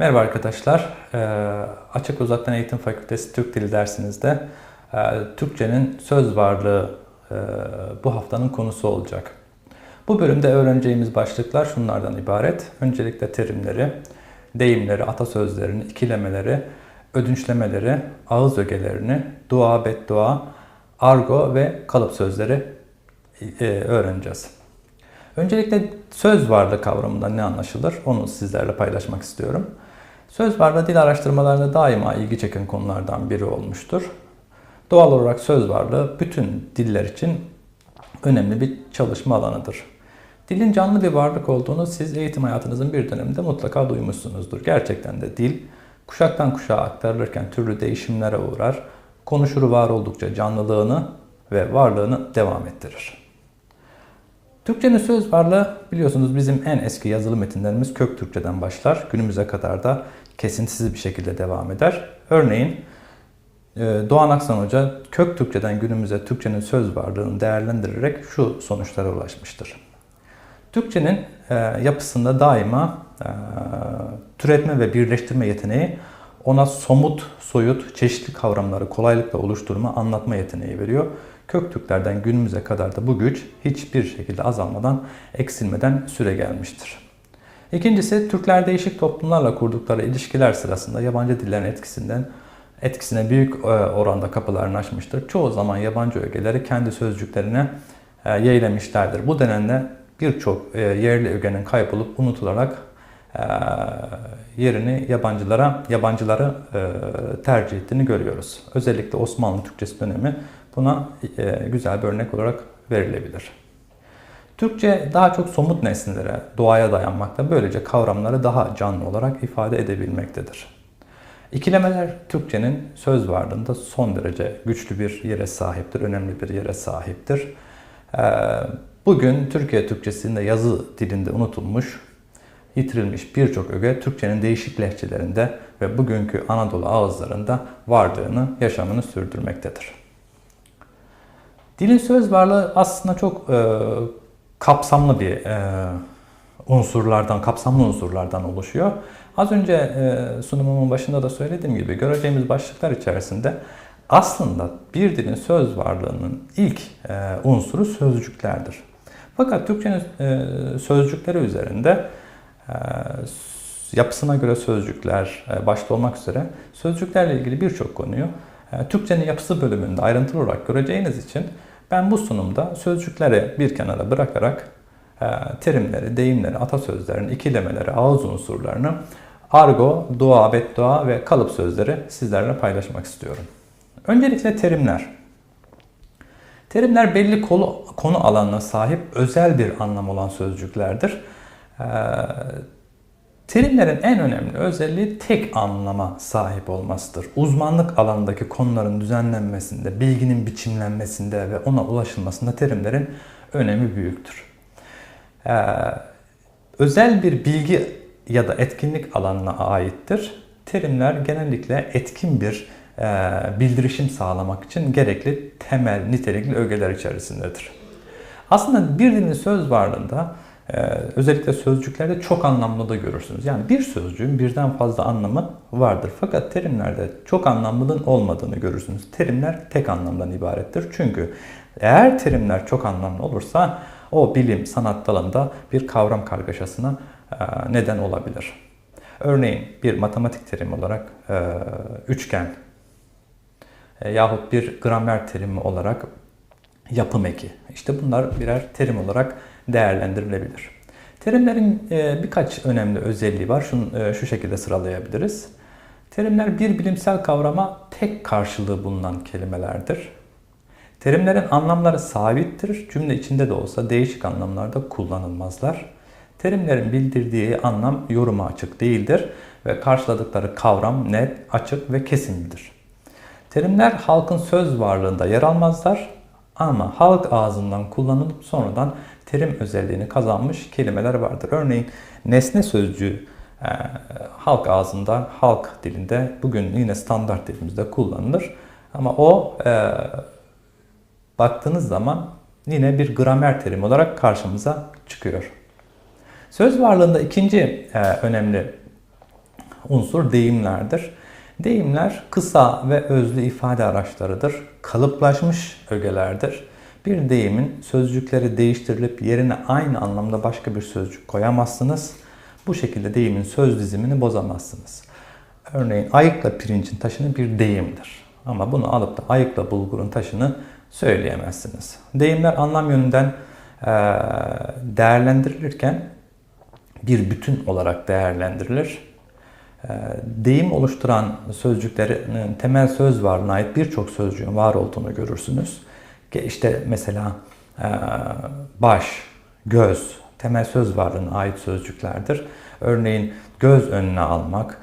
Merhaba arkadaşlar. Ee, Açık Uzaktan Eğitim Fakültesi Türk Dili dersinizde e, Türkçenin söz varlığı e, bu haftanın konusu olacak. Bu bölümde öğreneceğimiz başlıklar şunlardan ibaret. Öncelikle terimleri, deyimleri, atasözlerini, ikilemeleri, ödünçlemeleri, ağız ögelerini, dua, beddua, argo ve kalıp sözleri e, öğreneceğiz. Öncelikle söz varlığı kavramından ne anlaşılır onu sizlerle paylaşmak istiyorum. Söz varlığı dil araştırmalarında daima ilgi çeken konulardan biri olmuştur. Doğal olarak söz varlığı bütün diller için önemli bir çalışma alanıdır. Dilin canlı bir varlık olduğunu siz eğitim hayatınızın bir döneminde mutlaka duymuşsunuzdur. Gerçekten de dil kuşaktan kuşağa aktarılırken türlü değişimlere uğrar, konuşur var oldukça canlılığını ve varlığını devam ettirir. Türkçenin söz varlığı biliyorsunuz bizim en eski yazılı metinlerimiz kök Türkçeden başlar. Günümüze kadar da kesintisiz bir şekilde devam eder. Örneğin e, Doğan Aksan Hoca kök Türkçeden günümüze Türkçenin söz varlığını değerlendirerek şu sonuçlara ulaşmıştır. Türkçenin e, yapısında daima e, türetme ve birleştirme yeteneği ona somut, soyut, çeşitli kavramları kolaylıkla oluşturma, anlatma yeteneği veriyor. Köktürklerden günümüze kadar da bu güç hiçbir şekilde azalmadan, eksilmeden süre gelmiştir. İkincisi, Türkler değişik toplumlarla kurdukları ilişkiler sırasında yabancı dillerin etkisinden etkisine büyük e, oranda kapılarını açmıştır. Çoğu zaman yabancı ögeleri kendi sözcüklerine e, yeğlemişlerdir. Bu denenle birçok e, yerli ögenin kaybolup unutularak yerini yabancılara yabancıları tercih ettiğini görüyoruz. Özellikle Osmanlı Türkçesi dönemi buna güzel bir örnek olarak verilebilir. Türkçe daha çok somut nesnelere, doğaya dayanmakta, böylece kavramları daha canlı olarak ifade edebilmektedir. İkilemeler Türkçenin söz varlığında son derece güçlü bir yere sahiptir, önemli bir yere sahiptir. Bugün Türkiye Türkçesinde yazı dilinde unutulmuş, yitirilmiş birçok öge Türkçenin değişik lehçelerinde ve bugünkü Anadolu ağızlarında varlığını, yaşamını sürdürmektedir. Dilin söz varlığı aslında çok e, kapsamlı bir e, unsurlardan, kapsamlı unsurlardan oluşuyor. Az önce e, sunumumun başında da söylediğim gibi göreceğimiz başlıklar içerisinde aslında bir dilin söz varlığının ilk e, unsuru sözcüklerdir. Fakat Türkçenin e, sözcükleri üzerinde e, yapısına göre sözcükler e, başta olmak üzere sözcüklerle ilgili birçok konuyu e, Türkçenin yapısı bölümünde ayrıntılı olarak göreceğiniz için ben bu sunumda sözcükleri bir kenara bırakarak e, terimleri, deyimleri, atasözlerini, ikilemeleri, ağız unsurlarını, argo, dua, beddua ve kalıp sözleri sizlerle paylaşmak istiyorum. Öncelikle terimler. Terimler belli konu, konu alanına sahip özel bir anlam olan sözcüklerdir. Terimlerin en önemli özelliği tek anlama sahip olmasıdır. Uzmanlık alanındaki konuların düzenlenmesinde, bilginin biçimlenmesinde ve ona ulaşılmasında terimlerin önemi büyüktür. Ee, özel bir bilgi ya da etkinlik alanına aittir. Terimler genellikle etkin bir e, bildirişim sağlamak için gerekli temel nitelikli ögeler içerisindedir. Aslında bir dilin söz varlığında özellikle sözcüklerde çok anlamlı da görürsünüz. Yani bir sözcüğün birden fazla anlamı vardır. Fakat terimlerde çok anlamlılığın olmadığını görürsünüz. Terimler tek anlamdan ibarettir. Çünkü eğer terimler çok anlamlı olursa o bilim, sanat dalında bir kavram kargaşasına e, neden olabilir. Örneğin bir matematik terimi olarak e, üçgen e, yahut bir gramer terimi olarak yapım eki. İşte bunlar birer terim olarak değerlendirilebilir. Terimlerin e, birkaç önemli özelliği var. Şunu, e, şu şekilde sıralayabiliriz. Terimler bir bilimsel kavrama tek karşılığı bulunan kelimelerdir. Terimlerin anlamları sabittir. Cümle içinde de olsa değişik anlamlarda kullanılmazlar. Terimlerin bildirdiği anlam yoruma açık değildir ve karşıladıkları kavram net, açık ve kesinlidir. Terimler halkın söz varlığında yer almazlar ama halk ağzından kullanılıp sonradan terim özelliğini kazanmış kelimeler vardır. Örneğin nesne sözcüğü e, halk ağzında, halk dilinde bugün yine standart dilimizde kullanılır. Ama o e, baktığınız zaman yine bir gramer terimi olarak karşımıza çıkıyor. Söz varlığında ikinci e, önemli unsur deyimlerdir. Deyimler kısa ve özlü ifade araçlarıdır. Kalıplaşmış ögelerdir. Bir deyimin sözcükleri değiştirilip yerine aynı anlamda başka bir sözcük koyamazsınız. Bu şekilde deyimin söz dizimini bozamazsınız. Örneğin ayıkla pirincin taşını bir deyimdir. Ama bunu alıp da ayıkla bulgurun taşını söyleyemezsiniz. Deyimler anlam yönünden değerlendirilirken bir bütün olarak değerlendirilir. Deyim oluşturan sözcüklerin temel söz varlığına ait birçok sözcüğün var olduğunu görürsünüz. İşte mesela baş, göz temel söz varlığına ait sözcüklerdir. Örneğin göz önüne almak,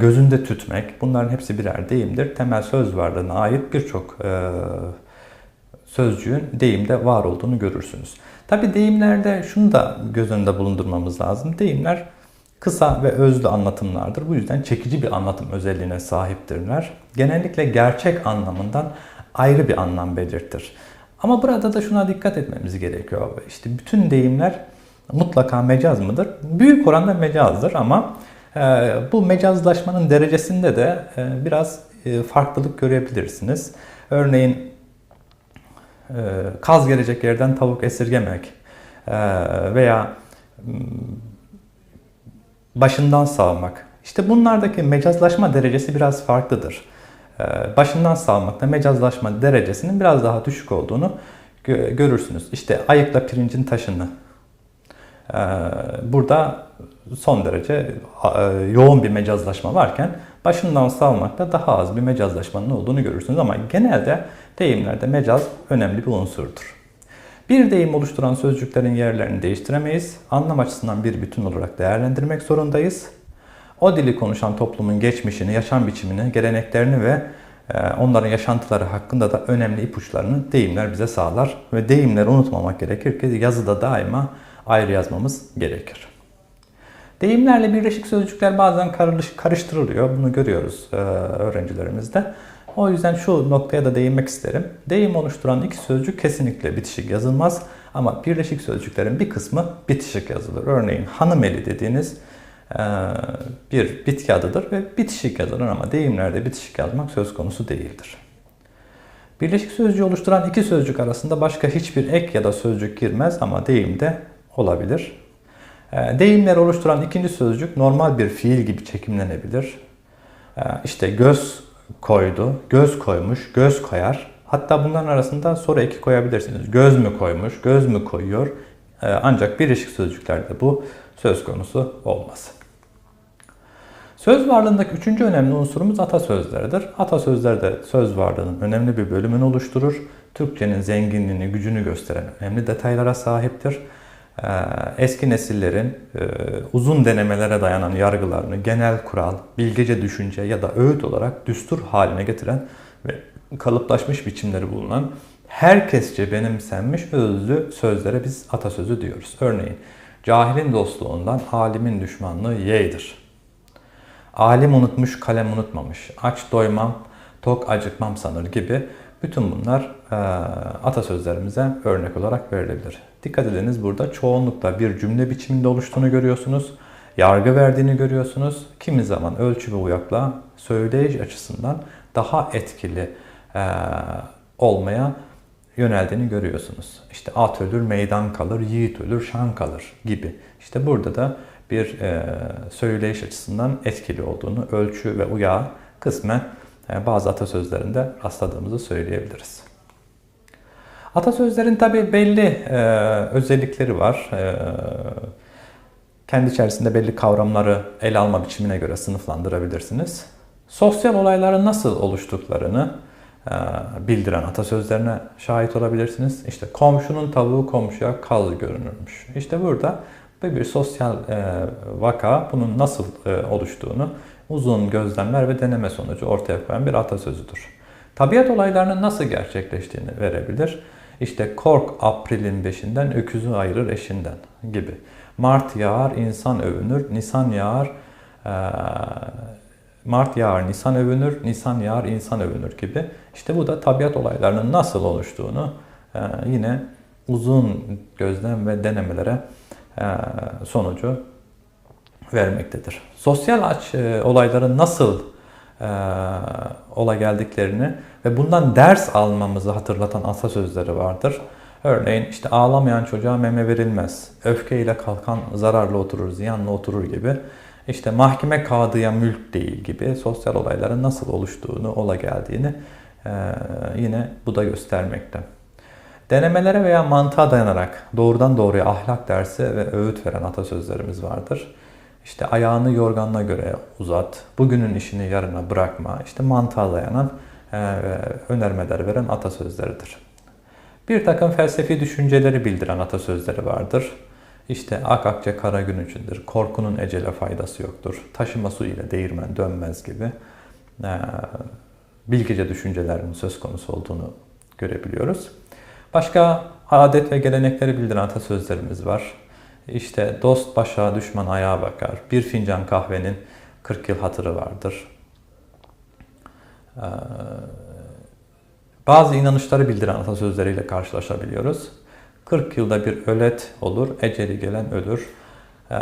gözünde tütmek bunların hepsi birer deyimdir. Temel söz varlığına ait birçok sözcüğün deyimde var olduğunu görürsünüz. Tabi deyimlerde şunu da göz önünde bulundurmamız lazım. Deyimler kısa ve özlü anlatımlardır. Bu yüzden çekici bir anlatım özelliğine sahiptirler. Genellikle gerçek anlamından ayrı bir anlam belirtir. Ama burada da şuna dikkat etmemiz gerekiyor. İşte bütün deyimler mutlaka mecaz mıdır? Büyük oranda mecazdır ama e, bu mecazlaşmanın derecesinde de e, biraz e, farklılık görebilirsiniz. Örneğin kaz gelecek yerden tavuk esirgemek veya başından savmak. İşte bunlardaki mecazlaşma derecesi biraz farklıdır. Başından savmakta mecazlaşma derecesinin biraz daha düşük olduğunu görürsünüz. İşte ayıkla pirincin taşını ee, burada son derece e, yoğun bir mecazlaşma varken başından savmakta daha az bir mecazlaşmanın olduğunu görürsünüz ama genelde deyimlerde mecaz önemli bir unsurdur. Bir deyim oluşturan sözcüklerin yerlerini değiştiremeyiz. Anlam açısından bir bütün olarak değerlendirmek zorundayız. O dili konuşan toplumun geçmişini, yaşam biçimini, geleneklerini ve e, onların yaşantıları hakkında da önemli ipuçlarını deyimler bize sağlar. Ve deyimleri unutmamak gerekir ki yazıda daima ayrı yazmamız gerekir. Deyimlerle birleşik sözcükler bazen karıştırılıyor. Bunu görüyoruz e, öğrencilerimizde. O yüzden şu noktaya da değinmek isterim. Deyim oluşturan iki sözcük kesinlikle bitişik yazılmaz. Ama birleşik sözcüklerin bir kısmı bitişik yazılır. Örneğin hanımeli dediğiniz bir bitki adıdır ve bitişik yazılır ama deyimlerde bitişik yazmak söz konusu değildir. Birleşik sözcüğü oluşturan iki sözcük arasında başka hiçbir ek ya da sözcük girmez ama deyimde olabilir. Ee, deyimler oluşturan ikinci sözcük normal bir fiil gibi çekimlenebilir. Ee, işte göz koydu, göz koymuş, göz koyar. Hatta bunların arasında soru eki koyabilirsiniz. Göz mü koymuş, göz mü koyuyor? Ee, ancak birleşik sözcüklerde bu söz konusu olmaz. Söz varlığındaki üçüncü önemli unsurumuz atasözleridir. Atasözler de söz varlığının önemli bir bölümünü oluşturur. Türkçenin zenginliğini, gücünü gösteren önemli detaylara sahiptir. Ee, eski nesillerin e, uzun denemelere dayanan yargılarını genel kural, bilgece düşünce ya da öğüt olarak düstur haline getiren ve kalıplaşmış biçimleri bulunan herkesçe benimsenmiş özlü sözlere biz atasözü diyoruz. Örneğin cahilin dostluğundan alimin düşmanlığı yeğdir. Alim unutmuş, kalem unutmamış. Aç doymam, tok acıkmam sanır gibi bütün bunlar e, atasözlerimize örnek olarak verilebilir. Dikkat ediniz burada çoğunlukla bir cümle biçiminde oluştuğunu görüyorsunuz. Yargı verdiğini görüyorsunuz. Kimi zaman ölçü ve uyakla söyleyiş açısından daha etkili e, olmaya yöneldiğini görüyorsunuz. İşte at ölür, meydan kalır, yiğit ölür, şan kalır gibi. İşte burada da bir e, söyleyiş açısından etkili olduğunu, ölçü ve uyağı kısmen e, bazı atasözlerinde rastladığımızı söyleyebiliriz. Atasözlerin tabi belli e, özellikleri var. E, kendi içerisinde belli kavramları ele alma biçimine göre sınıflandırabilirsiniz. Sosyal olayların nasıl oluştuklarını bildiren atasözlerine şahit olabilirsiniz. İşte komşunun tavuğu komşuya kaz görünürmüş. İşte burada bir sosyal e, vaka bunun nasıl e, oluştuğunu uzun gözlemler ve deneme sonucu ortaya koyan bir atasözüdür. Tabiat olaylarının nasıl gerçekleştiğini verebilir. İşte kork April'in beşinden, öküzü ayırır eşinden gibi. Mart yağar, insan övünür, Nisan yağar, e, Mart yağar, Nisan övünür, Nisan yağar, insan övünür gibi. İşte bu da tabiat olaylarının nasıl oluştuğunu e, yine uzun gözlem ve denemelere e, sonucu vermektedir. Sosyal aç e, olayların nasıl ola geldiklerini ve bundan ders almamızı hatırlatan atasözleri vardır. Örneğin işte ağlamayan çocuğa meme verilmez. Öfkeyle kalkan zararlı oturur, ziyanlı oturur gibi. İşte mahkeme kadıya mülk değil gibi sosyal olayların nasıl oluştuğunu, ola geldiğini yine bu da göstermekte. Denemelere veya mantığa dayanarak doğrudan doğruya ahlak dersi ve öğüt veren atasözlerimiz vardır. İşte ayağını yorganına göre uzat, bugünün işini yarına bırakma, işte mantığa dayanan önermeler veren atasözleridir. Bir takım felsefi düşünceleri bildiren atasözleri vardır. İşte ak akçe kara gün içindir, korkunun ecele faydası yoktur, taşıma su ile değirmen dönmez gibi e, bilgice düşüncelerin söz konusu olduğunu görebiliyoruz. Başka adet ve gelenekleri bildiren atasözlerimiz var. İşte dost başa, düşman ayağa bakar. Bir fincan kahvenin 40 yıl hatırı vardır. Ee, bazı inanışları bildiren atasözleriyle karşılaşabiliyoruz. 40 yılda bir ölet olur, eceli gelen ölür. Ee,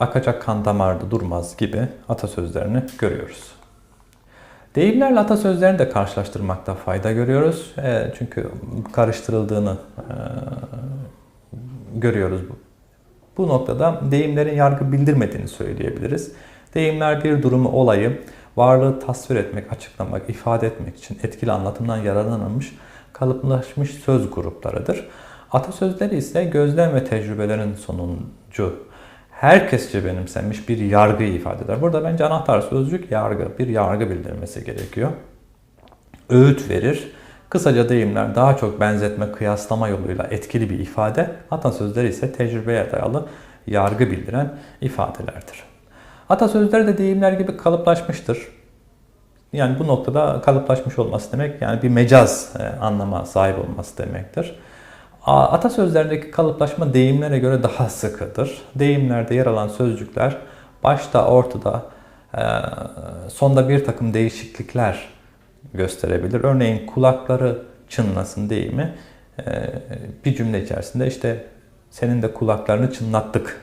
akacak kan damarda durmaz gibi atasözlerini görüyoruz. Deyimlerle atasözlerini de karşılaştırmakta fayda görüyoruz. E, çünkü karıştırıldığını e, görüyoruz. Bu noktada deyimlerin yargı bildirmediğini söyleyebiliriz. Deyimler bir durumu, olayı, varlığı tasvir etmek, açıklamak, ifade etmek için etkili anlatımdan yararlanılmış, kalıplaşmış söz gruplarıdır. Atasözleri ise gözlem ve tecrübelerin sonuncu herkesçe benimsenmiş bir yargı ifade eder. Burada bence anahtar sözcük yargı, bir yargı bildirmesi gerekiyor. Öğüt verir. Kısaca deyimler daha çok benzetme, kıyaslama yoluyla etkili bir ifade. Atasözleri ise tecrübeye dayalı yargı bildiren ifadelerdir. Atasözleri de deyimler gibi kalıplaşmıştır. Yani bu noktada kalıplaşmış olması demek yani bir mecaz e, anlama sahip olması demektir. Atasözlerindeki kalıplaşma deyimlere göre daha sıkıdır. Deyimlerde yer alan sözcükler başta, ortada, e, sonda bir takım değişiklikler gösterebilir. Örneğin kulakları çınlasın deyimi e, bir cümle içerisinde işte senin de kulaklarını çınlattık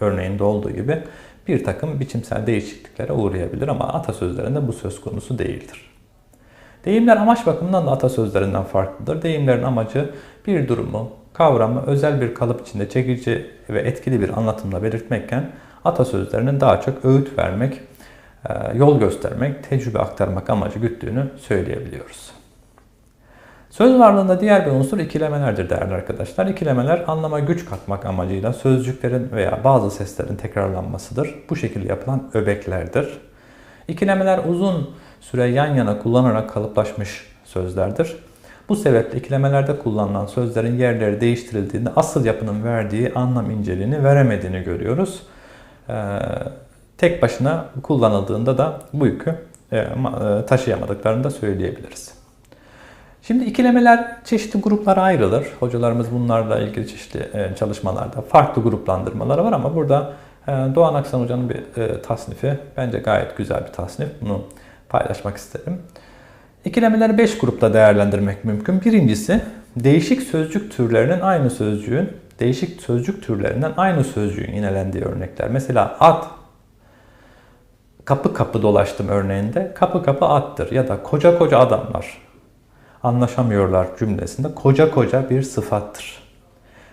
örneğinde olduğu gibi bir takım biçimsel değişikliklere uğrayabilir ama atasözlerinde bu söz konusu değildir. Deyimler amaç bakımından da atasözlerinden farklıdır. Deyimlerin amacı bir durumu, kavramı özel bir kalıp içinde çekici ve etkili bir anlatımla belirtmekken atasözlerinin daha çok öğüt vermek, e, yol göstermek, tecrübe aktarmak amacı güttüğünü söyleyebiliyoruz. Söz varlığında diğer bir unsur ikilemelerdir değerli arkadaşlar. İkilemeler anlama güç katmak amacıyla sözcüklerin veya bazı seslerin tekrarlanmasıdır. Bu şekilde yapılan öbeklerdir. İkilemeler uzun süre yan yana kullanarak kalıplaşmış sözlerdir. Bu sebeple ikilemelerde kullanılan sözlerin yerleri değiştirildiğinde asıl yapının verdiği anlam inceliğini veremediğini görüyoruz. Ee, tek başına kullanıldığında da bu yükü e, e, taşıyamadıklarını da söyleyebiliriz. Şimdi ikilemeler çeşitli gruplara ayrılır. Hocalarımız bunlarla ilgili çeşitli e, çalışmalarda farklı gruplandırmaları var ama burada Doğan Aksan Hoca'nın bir tasnifi bence gayet güzel bir tasnif. Bunu paylaşmak isterim. İkilemeleri 5 grupta değerlendirmek mümkün. Birincisi değişik sözcük türlerinin aynı sözcüğün, değişik sözcük türlerinden aynı sözcüğün inelendiği örnekler. Mesela at, kapı kapı dolaştım örneğinde kapı kapı attır ya da koca koca adamlar anlaşamıyorlar cümlesinde koca koca bir sıfattır.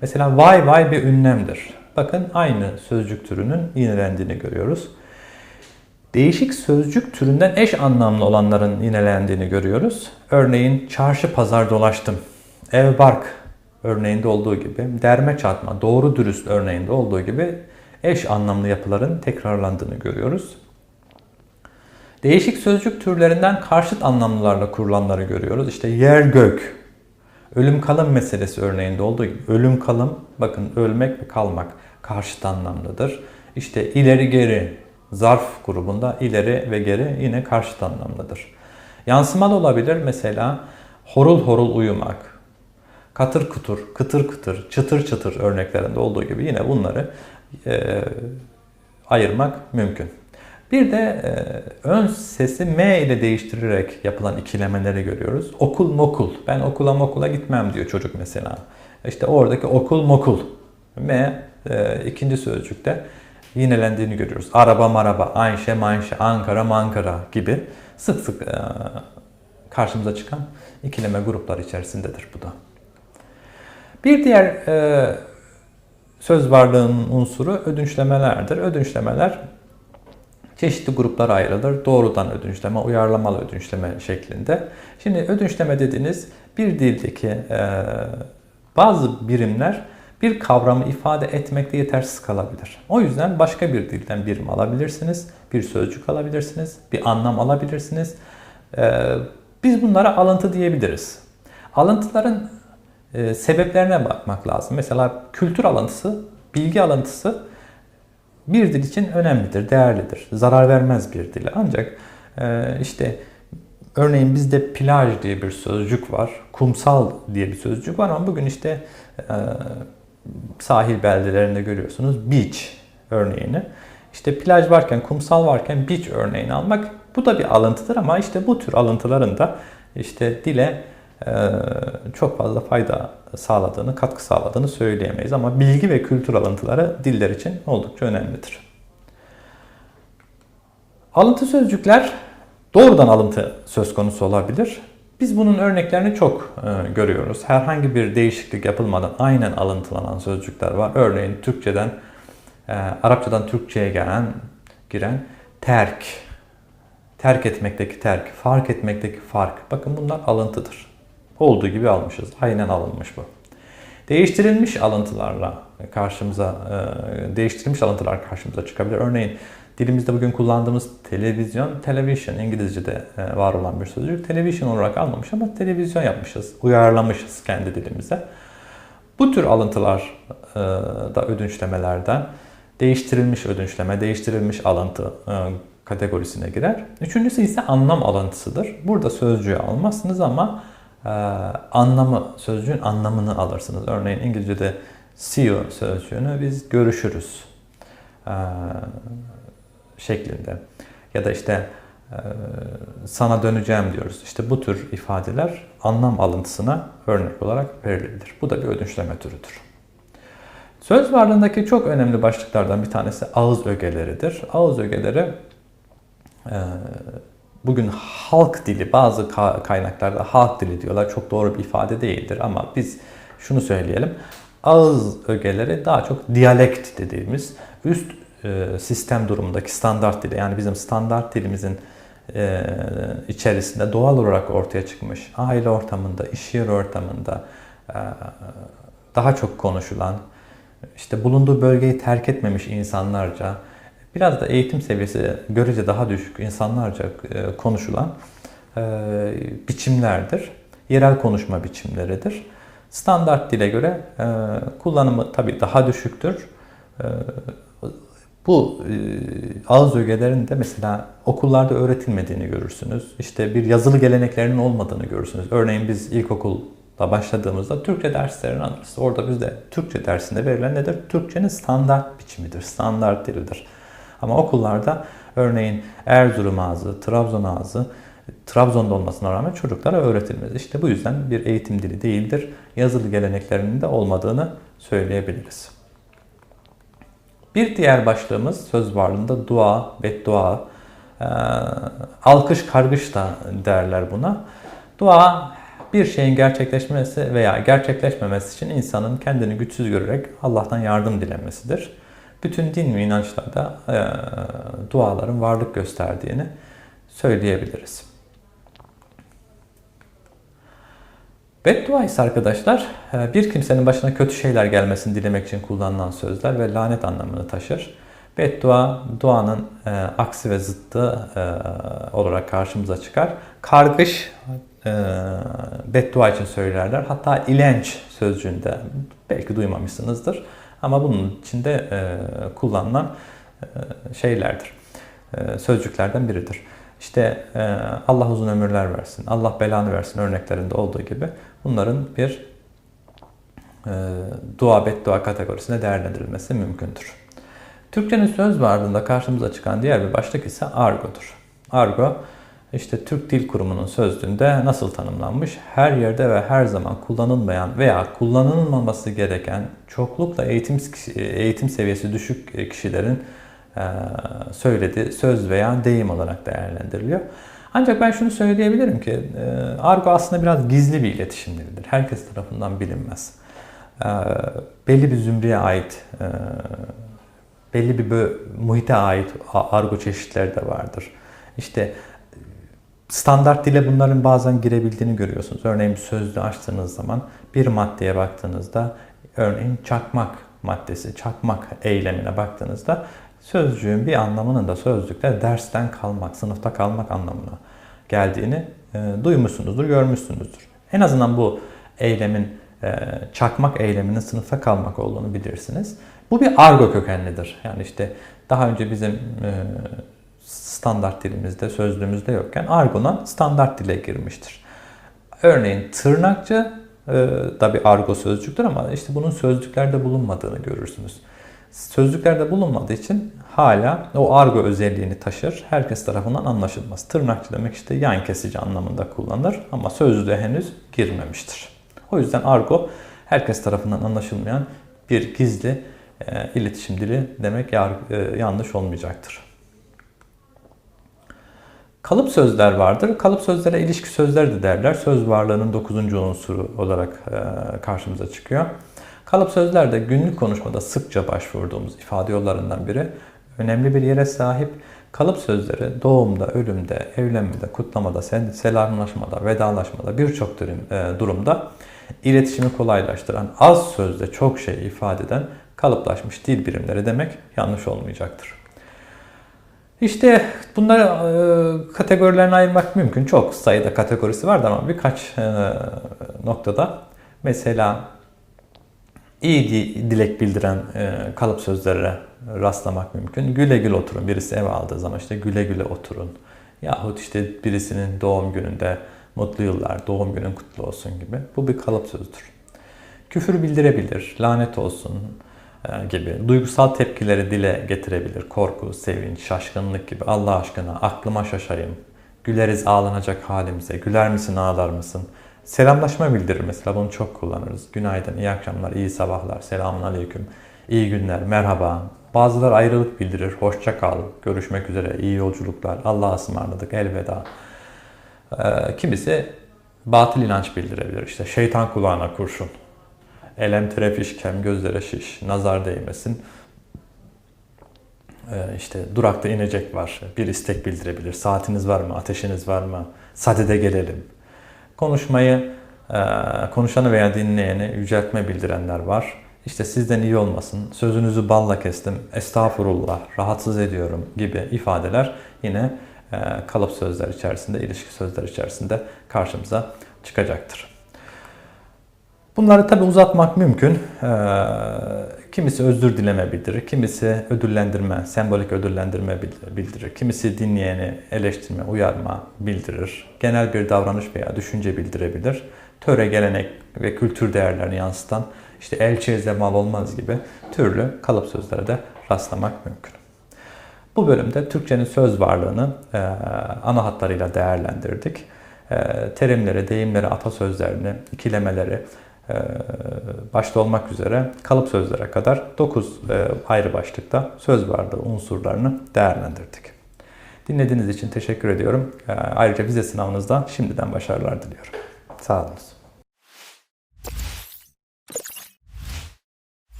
Mesela vay vay bir ünlemdir. Bakın aynı sözcük türünün yinelendiğini görüyoruz. Değişik sözcük türünden eş anlamlı olanların yinelendiğini görüyoruz. Örneğin çarşı pazar dolaştım. Ev bark örneğinde olduğu gibi, derme çatma, doğru dürüst örneğinde olduğu gibi eş anlamlı yapıların tekrarlandığını görüyoruz. Değişik sözcük türlerinden karşıt anlamlılarla kurulanları görüyoruz. İşte yer gök, ölüm kalım meselesi örneğinde olduğu gibi ölüm kalım, bakın ölmek ve kalmak karşıt anlamlıdır. İşte ileri geri, zarf grubunda ileri ve geri yine karşıt anlamlıdır. Yansımalı olabilir mesela horul horul uyumak, katır kutur, kıtır kıtır, çıtır çıtır örneklerinde olduğu gibi yine bunları e, ayırmak mümkün. Bir de e, ön sesi M ile değiştirerek yapılan ikilemeleri görüyoruz. Okul mokul. Ben okula mokula gitmem diyor çocuk mesela. İşte oradaki okul mokul M e, ikinci sözcükte yinelendiğini görüyoruz. Araba maraba, Ayşe manşe, Ankara mankara gibi sık sık e, karşımıza çıkan ikileme gruplar içerisindedir bu da. Bir diğer e, söz varlığının unsuru ödünçlemelerdir. Ödünçlemeler çeşitli gruplara ayrılır. Doğrudan ödünçleme, uyarlamalı ödünçleme şeklinde. Şimdi ödünçleme dediğiniz bir dildeki e, bazı birimler bir kavramı ifade etmekte yetersiz kalabilir. O yüzden başka bir dilden birim alabilirsiniz, bir sözcük alabilirsiniz, bir anlam alabilirsiniz. E, biz bunlara alıntı diyebiliriz. Alıntıların e, sebeplerine bakmak lazım. Mesela kültür alıntısı, bilgi alıntısı bir dil için önemlidir, değerlidir. Zarar vermez bir dile. Ancak e, işte örneğin bizde plaj diye bir sözcük var, kumsal diye bir sözcük var ama bugün işte e, sahil beldelerinde görüyorsunuz beach örneğini. İşte plaj varken, kumsal varken beach örneğini almak bu da bir alıntıdır ama işte bu tür alıntıların da işte dile e, çok fazla fayda sağladığını, katkı sağladığını söyleyemeyiz. Ama bilgi ve kültür alıntıları diller için oldukça önemlidir. Alıntı sözcükler doğrudan alıntı söz konusu olabilir. Biz bunun örneklerini çok e, görüyoruz. Herhangi bir değişiklik yapılmadan aynen alıntılanan sözcükler var. Örneğin Türkçeden, e, Arapçadan Türkçe'ye gelen, giren terk, terk etmekteki terk, fark etmekteki fark. Bakın bunlar alıntıdır. Olduğu gibi almışız. Aynen alınmış bu. Değiştirilmiş alıntılarla karşımıza, e, değiştirilmiş alıntılar karşımıza çıkabilir. Örneğin dilimizde bugün kullandığımız televizyon, television İngilizce'de e, var olan bir sözcük. Television olarak almamış ama televizyon yapmışız, uyarlamışız kendi dilimize. Bu tür alıntılar e, da ödünçlemelerden değiştirilmiş ödünçleme, değiştirilmiş alıntı kategorisine girer. Üçüncüsü ise anlam alıntısıdır. Burada sözcüğü almazsınız ama e, anlamı, sözcüğün anlamını alırsınız. Örneğin İngilizce'de see you sözcüğünü biz görüşürüz e, şeklinde. Ya da işte e, sana döneceğim diyoruz. İşte bu tür ifadeler anlam alıntısına örnek olarak verilebilir. Bu da bir ödünçleme türüdür. Söz varlığındaki çok önemli başlıklardan bir tanesi ağız ögeleridir. Ağız ögeleri bugün halk dili bazı kaynaklarda halk dili diyorlar. Çok doğru bir ifade değildir ama biz şunu söyleyelim. Ağız ögeleri daha çok diyalekt dediğimiz üst e, sistem durumundaki standart dili yani bizim standart dilimizin e, içerisinde doğal olarak ortaya çıkmış aile ortamında, iş yeri ortamında e, daha çok konuşulan işte bulunduğu bölgeyi terk etmemiş insanlarca biraz da eğitim seviyesi görece daha düşük insanlarca e, konuşulan e, biçimlerdir. Yerel konuşma biçimleridir. Standart dile göre e, kullanımı tabii daha düşüktür. Bu ağız ögelerinde mesela okullarda öğretilmediğini görürsünüz. İşte bir yazılı geleneklerinin olmadığını görürsünüz. Örneğin biz ilkokulda başladığımızda Türkçe derslerini alırız. Orada bizde Türkçe dersinde verilen nedir? Türkçenin standart biçimidir, standart dilidir. Ama okullarda örneğin Erzurum ağzı, Trabzon ağzı, Trabzon'da olmasına rağmen çocuklara öğretilmez. İşte bu yüzden bir eğitim dili değildir. Yazılı geleneklerinin de olmadığını söyleyebiliriz. Bir diğer başlığımız söz varlığında dua, beddua, e, alkış kargış da derler buna. Dua bir şeyin gerçekleşmesi veya gerçekleşmemesi için insanın kendini güçsüz görerek Allah'tan yardım dilemesidir bütün din ve inançlarda e, duaların varlık gösterdiğini söyleyebiliriz. Beddua ise arkadaşlar e, bir kimsenin başına kötü şeyler gelmesini dilemek için kullanılan sözler ve lanet anlamını taşır. Beddua duanın e, aksi ve zıttı e, olarak karşımıza çıkar. Kargış e, beddua için söylerler. Hatta ilenç sözcüğünde belki duymamışsınızdır. Ama bunun içinde e, kullanılan e, şeylerdir. E, sözcüklerden biridir. İşte e, Allah uzun ömürler versin, Allah belanı versin örneklerinde olduğu gibi bunların bir e, dua beddua kategorisine değerlendirilmesi mümkündür. Türkçenin söz varlığında karşımıza çıkan diğer bir başlık ise argodur. Argo işte Türk Dil Kurumu'nun sözlüğünde nasıl tanımlanmış? Her yerde ve her zaman kullanılmayan veya kullanılmaması gereken çoklukla eğitim eğitim seviyesi düşük kişilerin e, söylediği söz veya deyim olarak değerlendiriliyor. Ancak ben şunu söyleyebilirim ki e, argo aslında biraz gizli bir iletişim dilidir. Herkes tarafından bilinmez. E, belli bir zümreye ait, belli bir muhite ait argo çeşitleri de vardır. İşte standart dile bunların bazen girebildiğini görüyorsunuz. Örneğin bir sözlüğü açtığınız zaman bir maddeye baktığınızda örneğin çakmak maddesi, çakmak eylemine baktığınızda sözcüğün bir anlamının da sözlükte dersten kalmak, sınıfta kalmak anlamına geldiğini e, duymuşsunuzdur, görmüşsünüzdür. En azından bu eylemin, e, çakmak eyleminin sınıfta kalmak olduğunu bilirsiniz. Bu bir argo kökenlidir. Yani işte daha önce bizim e, standart dilimizde, sözlüğümüzde yokken argodan standart dile girmiştir. Örneğin tırnakçı e, da bir argo sözcüktür ama işte bunun sözlüklerde bulunmadığını görürsünüz. Sözlüklerde bulunmadığı için hala o argo özelliğini taşır. Herkes tarafından anlaşılmaz. Tırnakçı demek işte yan kesici anlamında kullanılır ama sözlüğe henüz girmemiştir. O yüzden argo herkes tarafından anlaşılmayan bir gizli e, iletişim dili demek e, yanlış olmayacaktır. Kalıp sözler vardır. Kalıp sözlere ilişki sözler de derler. Söz varlığının dokuzuncu unsuru olarak e, karşımıza çıkıyor. Kalıp sözler de günlük konuşmada sıkça başvurduğumuz ifade yollarından biri. Önemli bir yere sahip kalıp sözleri doğumda, ölümde, evlenmede, kutlamada, selamlaşmada, vedalaşmada birçok e, durumda iletişimi kolaylaştıran, az sözde çok şey ifade eden kalıplaşmış dil birimleri demek yanlış olmayacaktır. İşte bunları e, kategorilerine ayırmak mümkün. Çok sayıda kategorisi vardı ama birkaç e, noktada mesela iyi dilek bildiren e, kalıp sözlere rastlamak mümkün. Güle güle oturun. Birisi ev aldığı zaman işte güle güle oturun. Yahut işte birisinin doğum gününde mutlu yıllar, doğum günün kutlu olsun gibi. Bu bir kalıp sözdür. Küfür bildirebilir, lanet olsun, e, gibi duygusal tepkileri dile getirebilir. Korku, sevinç, şaşkınlık gibi. Allah aşkına aklıma şaşayım. Güleriz ağlanacak halimize. Güler misin ağlar mısın? Selamlaşma bildirir mesela bunu çok kullanırız. Günaydın, iyi akşamlar, iyi sabahlar, selamun aleyküm, iyi günler, merhaba. Bazıları ayrılık bildirir, hoşça kal, görüşmek üzere, iyi yolculuklar, Allah'a ısmarladık, elveda. Ee, kimisi batıl inanç bildirebilir. İşte şeytan kulağına kurşun, elem terefiş, kem gözlere şiş, nazar değmesin. Ee, işte durakta inecek var, bir istek bildirebilir. Saatiniz var mı, ateşiniz var mı, sadede gelelim. Konuşmayı, e, konuşanı veya dinleyeni yüceltme bildirenler var. İşte sizden iyi olmasın, sözünüzü balla kestim, estağfurullah, rahatsız ediyorum gibi ifadeler yine e, kalıp sözler içerisinde, ilişki sözler içerisinde karşımıza çıkacaktır. Bunları tabi uzatmak mümkün. Kimisi özür dileme bildirir, kimisi ödüllendirme, sembolik ödüllendirme bildirir, kimisi dinleyeni eleştirme, uyarma bildirir, genel bir davranış veya düşünce bildirebilir. Töre, gelenek ve kültür değerlerini yansıtan işte elçiye mal olmaz gibi türlü kalıp sözlere de rastlamak mümkün. Bu bölümde Türkçenin söz varlığını e, ana hatlarıyla değerlendirdik. E, terimleri, deyimleri, atasözlerini, ikilemeleri, başta olmak üzere kalıp sözlere kadar 9 e, ayrı başlıkta söz varlığı unsurlarını değerlendirdik. Dinlediğiniz için teşekkür ediyorum. Ee, ayrıca vize sınavınızda şimdiden başarılar diliyorum. Sağ olun.